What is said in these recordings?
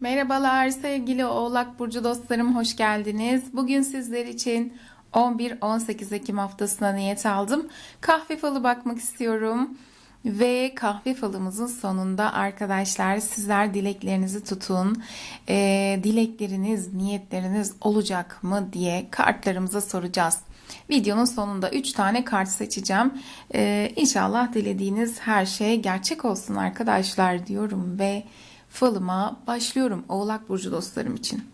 Merhabalar sevgili Oğlak Burcu dostlarım hoş geldiniz. Bugün sizler için 11-18 Ekim haftasına niyet aldım. Kahve falı bakmak istiyorum. Ve kahve falımızın sonunda arkadaşlar sizler dileklerinizi tutun. Ee, dilekleriniz, niyetleriniz olacak mı diye kartlarımıza soracağız. Videonun sonunda 3 tane kart seçeceğim. Ee, inşallah dilediğiniz her şey gerçek olsun arkadaşlar diyorum ve falıma başlıyorum Oğlak Burcu dostlarım için.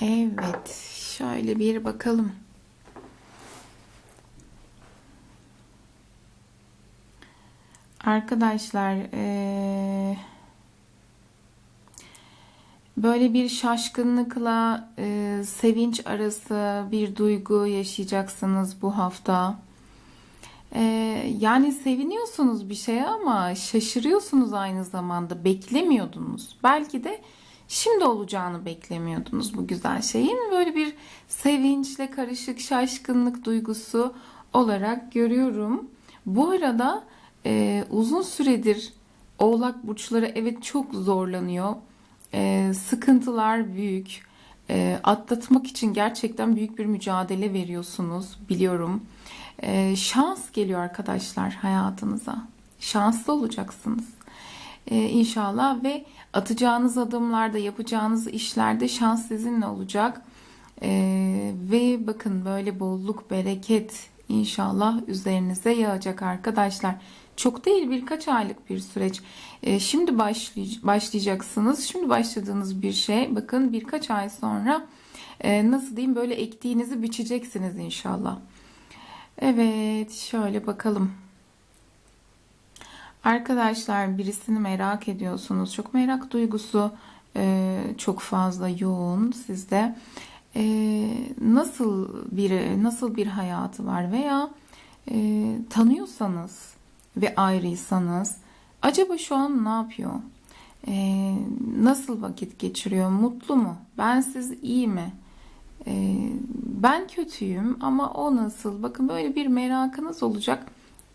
Evet, şöyle bir bakalım. Arkadaşlar, böyle bir şaşkınlıkla sevinç arası bir duygu yaşayacaksınız bu hafta. Eee, yani seviniyorsunuz bir şeye ama şaşırıyorsunuz aynı zamanda. Beklemiyordunuz. Belki de şimdi olacağını beklemiyordunuz bu güzel şeyin. Böyle bir sevinçle karışık şaşkınlık duygusu olarak görüyorum. Bu arada eee, uzun süredir Oğlak burçları evet çok zorlanıyor. Eee, sıkıntılar büyük. Eee, atlatmak için gerçekten büyük bir mücadele veriyorsunuz biliyorum. Eee, şans geliyor arkadaşlar hayatınıza. Şanslı olacaksınız. Ee, inşallah ve atacağınız adımlarda, yapacağınız işlerde şans sizinle olacak. Ee, ve bakın böyle bolluk, bereket inşallah üzerinize yağacak arkadaşlar. Çok değil birkaç aylık bir süreç. Ee, şimdi başlay- başlayacaksınız. Şimdi başladığınız bir şey bakın birkaç ay sonra e, nasıl diyeyim böyle ektiğinizi biçeceksiniz inşallah. Evet şöyle bakalım. Arkadaşlar birisini merak ediyorsunuz. Çok merak duygusu e, çok fazla yoğun sizde. E, nasıl bir nasıl bir hayatı var veya e, tanıyorsanız ve ayrıysanız acaba şu an ne yapıyor? E, nasıl vakit geçiriyor? Mutlu mu? Bensiz iyi mi? E, ben kötüyüm ama o nasıl? Bakın böyle bir merakınız olacak.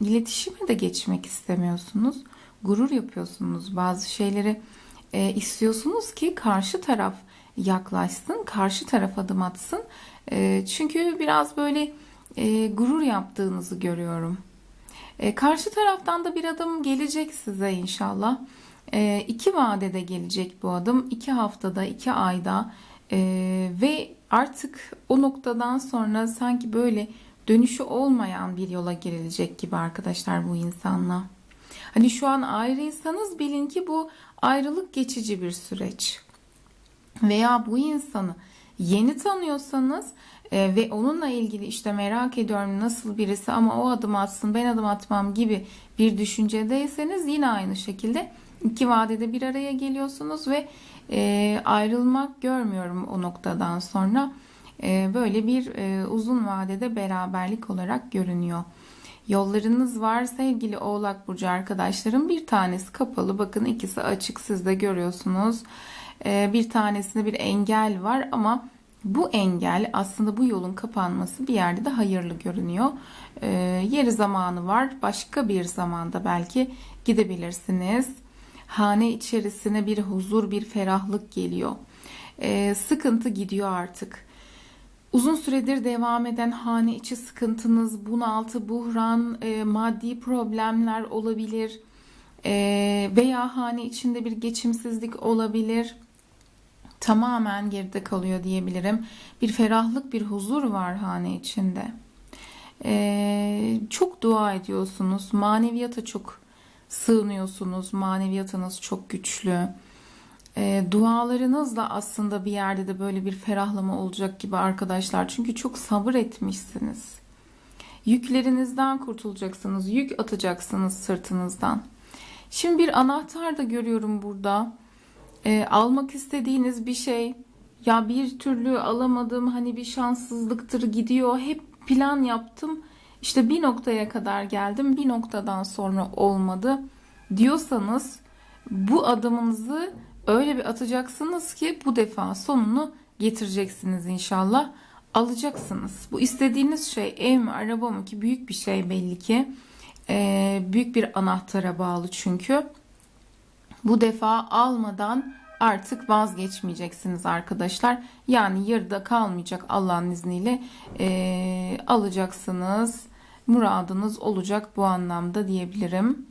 İletişime de geçmek istemiyorsunuz. Gurur yapıyorsunuz. Bazı şeyleri e, istiyorsunuz ki karşı taraf yaklaşsın, karşı taraf adım atsın. E, çünkü biraz böyle e, gurur yaptığınızı görüyorum. E, karşı taraftan da bir adım gelecek size inşallah. E, iki vadede gelecek bu adım. iki haftada, iki ayda E, ve artık o noktadan sonra sanki böyle dönüşü olmayan bir yola girilecek gibi arkadaşlar bu insanla. Hani şu an ayrıysanız bilin ki bu ayrılık geçici bir süreç. Veya bu insanı yeni tanıyorsanız e, ve onunla ilgili işte merak ediyorum nasıl birisi ama o adım atsın ben adım atmam gibi bir düşüncedeyseniz yine aynı şekilde iki vadede bir araya geliyorsunuz ve e, ayrılmak görmüyorum o noktadan sonra e, böyle bir e, uzun vadede beraberlik olarak görünüyor. Yollarınız var sevgili Oğlak Burcu arkadaşlarım. Bir tanesi kapalı bakın ikisi açık siz de görüyorsunuz. E, bir tanesinde bir engel var ama bu engel aslında bu yolun kapanması bir yerde de hayırlı görünüyor. Yeri zamanı var. Başka bir zamanda belki gidebilirsiniz. Hane içerisine bir huzur, bir ferahlık geliyor. E, sıkıntı gidiyor artık. Uzun süredir devam eden hane içi sıkıntınız, bunaltı, buhran, e, maddi problemler olabilir E, veya hane içinde bir geçimsizlik olabilir. Tamamen geride kalıyor diyebilirim. Bir ferahlık, bir huzur var hane içinde. E, çok dua ediyorsunuz, maneviyata çok sığınıyorsunuz, maneviyatınız çok güçlü. E, dualarınızla aslında bir yerde de böyle bir ferahlama olacak gibi arkadaşlar. Çünkü çok sabır etmişsiniz. Yüklerinizden kurtulacaksınız. Yük atacaksınız sırtınızdan. Şimdi bir anahtar da görüyorum burada. E, almak istediğiniz bir şey. Ya bir türlü alamadım. Hani bir şanssızlıktır gidiyor. Hep plan yaptım. İşte bir noktaya kadar geldim. Bir noktadan sonra olmadı. Diyorsanız bu adımınızı öyle bir atacaksınız ki bu defa sonunu getireceksiniz inşallah. Alacaksınız. Bu istediğiniz şey ev mi araba mı ki büyük bir şey belli ki. Ee, büyük bir anahtara bağlı çünkü. bu defa almadan artık vazgeçmeyeceksiniz arkadaşlar. Yani yarıda kalmayacak Allah'ın izniyle Ee, alacaksınız. Muradınız olacak bu anlamda diyebilirim.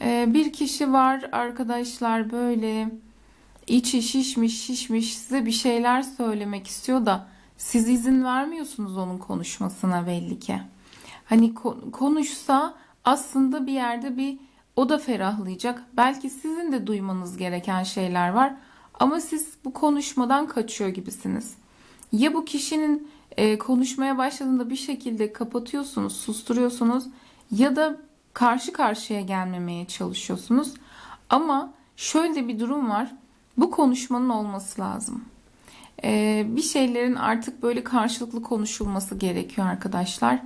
Ee, bir kişi var arkadaşlar böyle içi şişmiş şişmiş size bir şeyler söylemek istiyor da siz izin vermiyorsunuz onun konuşmasına belli ki. Hani ko- konuşsa aslında bir yerde bir o da ferahlayacak. Belki sizin de duymanız gereken şeyler var ama siz bu konuşmadan kaçıyor gibisiniz. Ya bu kişinin e, konuşmaya başladığında bir şekilde kapatıyorsunuz, susturuyorsunuz ya da karşı karşıya gelmemeye çalışıyorsunuz. Ama şöyle bir durum var. Bu konuşmanın olması lazım. Ee, bir şeylerin artık böyle karşılıklı konuşulması gerekiyor arkadaşlar.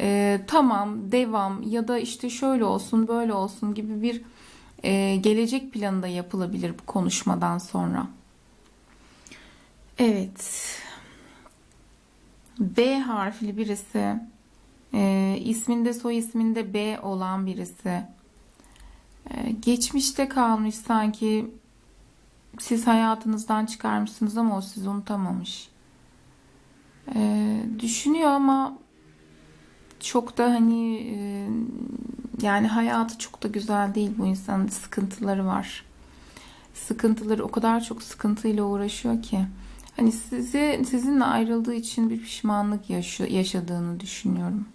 Ee, tamam, devam ya da işte şöyle olsun, böyle olsun gibi bir e, gelecek planı da yapılabilir bu konuşmadan sonra. Evet. B harfli birisi, e, isminde soy isminde B olan birisi. E, geçmişte kalmış sanki siz hayatınızdan çıkarmışsınız ama o sizi unutamamış. Ee, düşünüyor ama çok da hani e, yani hayatı çok da güzel değil bu insanın sıkıntıları var. Sıkıntıları o kadar çok sıkıntıyla uğraşıyor ki hani sizi sizinle ayrıldığı için bir pişmanlık yaşıyor, yaşadığını düşünüyorum.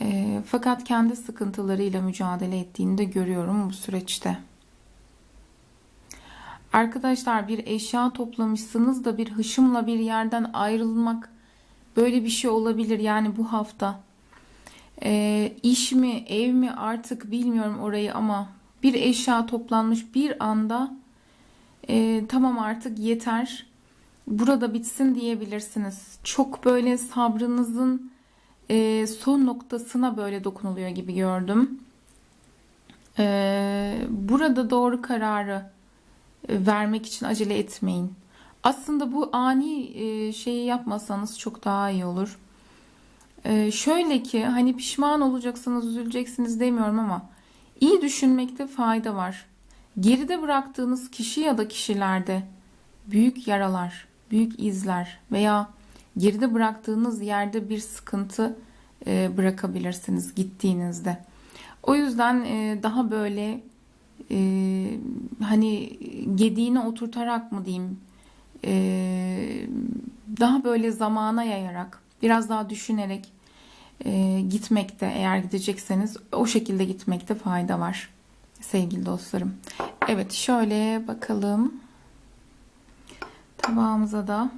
Ee, fakat kendi sıkıntılarıyla mücadele ettiğini de görüyorum bu süreçte. Arkadaşlar bir eşya toplamışsınız da bir hışımla bir yerden ayrılmak böyle bir şey olabilir yani bu hafta. Ee, iş mi ev mi artık bilmiyorum orayı ama bir eşya toplanmış bir anda e, tamam artık yeter burada bitsin diyebilirsiniz. Çok böyle sabrınızın e, son noktasına böyle dokunuluyor gibi gördüm. Ee, burada doğru kararı vermek için acele etmeyin. Aslında bu ani e, şeyi yapmasanız çok daha iyi olur. E, şöyle ki hani pişman olacaksınız, üzüleceksiniz demiyorum ama iyi düşünmekte fayda var. Geride bıraktığınız kişi ya da kişilerde büyük yaralar, büyük izler veya geride bıraktığınız yerde bir sıkıntı e, bırakabilirsiniz gittiğinizde. O yüzden daha böyle e, hani gediğine oturtarak mı diyeyim e, daha böyle zamana yayarak biraz daha düşünerek e, gitmekte eğer gidecekseniz o şekilde gitmekte fayda var sevgili dostlarım. Evet şöyle bakalım tabağımıza da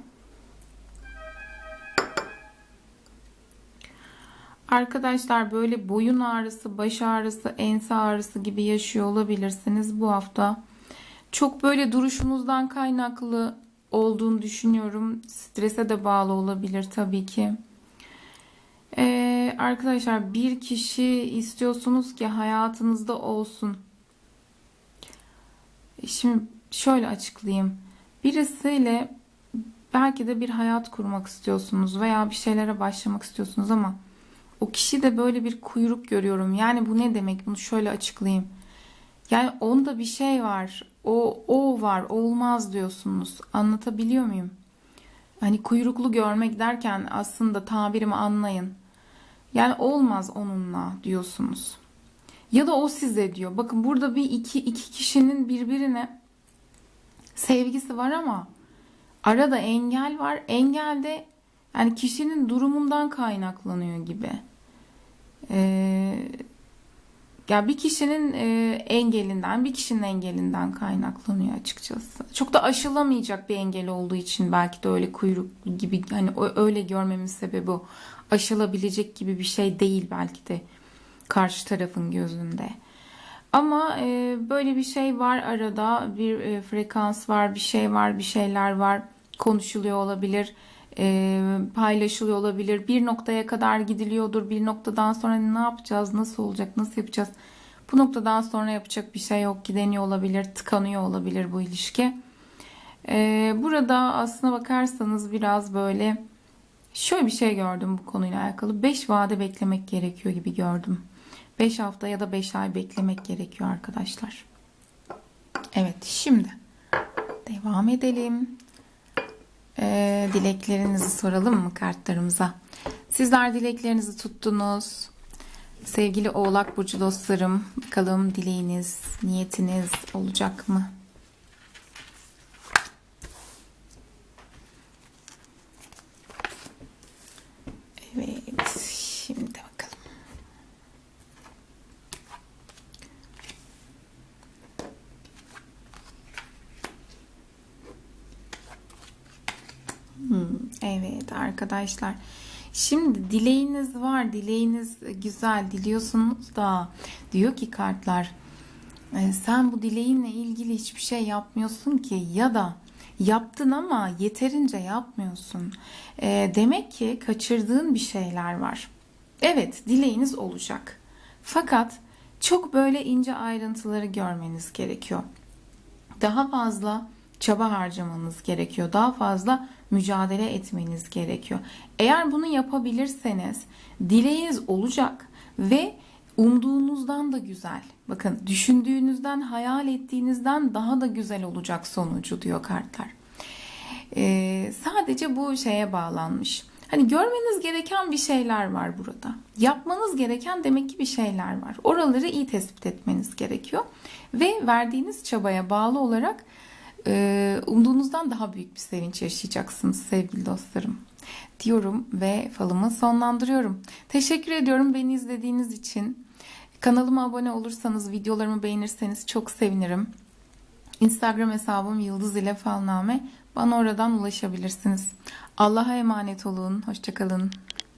Arkadaşlar böyle boyun ağrısı, baş ağrısı, ense ağrısı gibi yaşıyor olabilirsiniz bu hafta. Çok böyle duruşunuzdan kaynaklı olduğunu düşünüyorum. Strese de bağlı olabilir tabii ki. Ee, arkadaşlar bir kişi istiyorsunuz ki hayatınızda olsun. Şimdi şöyle açıklayayım. Birisiyle belki de bir hayat kurmak istiyorsunuz veya bir şeylere başlamak istiyorsunuz ama o kişi de böyle bir kuyruk görüyorum. Yani bu ne demek? Bunu şöyle açıklayayım. Yani onda bir şey var. O o var. Olmaz diyorsunuz. Anlatabiliyor muyum? Hani kuyruklu görmek derken aslında tabirimi anlayın. Yani olmaz onunla diyorsunuz. Ya da o size diyor. Bakın burada bir iki iki kişinin birbirine sevgisi var ama arada engel var. Engelde yani kişinin durumundan kaynaklanıyor gibi. Ee, ya bir kişinin e, engelinden, bir kişinin engelinden kaynaklanıyor açıkçası. Çok da aşılamayacak bir engel olduğu için belki de öyle kuyruk gibi hani öyle görmemin sebebi o. Aşılabilecek gibi bir şey değil belki de karşı tarafın gözünde. Ama e, böyle bir şey var arada bir e, frekans var, bir şey var, bir şeyler var konuşuluyor olabilir e, paylaşılıyor olabilir. Bir noktaya kadar gidiliyordur. Bir noktadan sonra ne yapacağız, nasıl olacak, nasıl yapacağız? Bu noktadan sonra yapacak bir şey yok. Gideniyor olabilir, tıkanıyor olabilir bu ilişki. E, burada aslına bakarsanız biraz böyle şöyle bir şey gördüm bu konuyla alakalı. 5 vade beklemek gerekiyor gibi gördüm. 5 hafta ya da 5 ay beklemek gerekiyor arkadaşlar. Evet, şimdi devam edelim. Ee, dileklerinizi soralım mı kartlarımıza? Sizler dileklerinizi tuttunuz. Sevgili Oğlak Burcu dostlarım, bakalım dileğiniz, niyetiniz olacak mı? Evet, şimdi bakalım. Hmm, evet arkadaşlar. Şimdi dileğiniz var, dileğiniz güzel, diliyorsunuz da diyor ki kartlar e, sen bu dileğinle ilgili hiçbir şey yapmıyorsun ki ya da yaptın ama yeterince yapmıyorsun. E, demek ki kaçırdığın bir şeyler var. Evet, dileğiniz olacak. Fakat çok böyle ince ayrıntıları görmeniz gerekiyor daha fazla çaba harcamanız gerekiyor. Daha fazla mücadele etmeniz gerekiyor. Eğer bunu yapabilirseniz dileğiniz olacak ve umduğunuzdan da güzel. Bakın düşündüğünüzden, hayal ettiğinizden daha da güzel olacak sonucu diyor kartlar. Ee, sadece bu şeye bağlanmış. Hani görmeniz gereken bir şeyler var burada. Yapmanız gereken demek ki bir şeyler var. Oraları iyi tespit etmeniz gerekiyor. Ve verdiğiniz çabaya bağlı olarak e, umduğunuzdan daha büyük bir sevinç yaşayacaksınız sevgili dostlarım. Diyorum ve falımı sonlandırıyorum. Teşekkür ediyorum beni izlediğiniz için. Kanalıma abone olursanız, videolarımı beğenirseniz çok sevinirim. Instagram hesabım Yıldız ile Falname. Bana oradan ulaşabilirsiniz. Allah'a emanet olun. Hoşçakalın.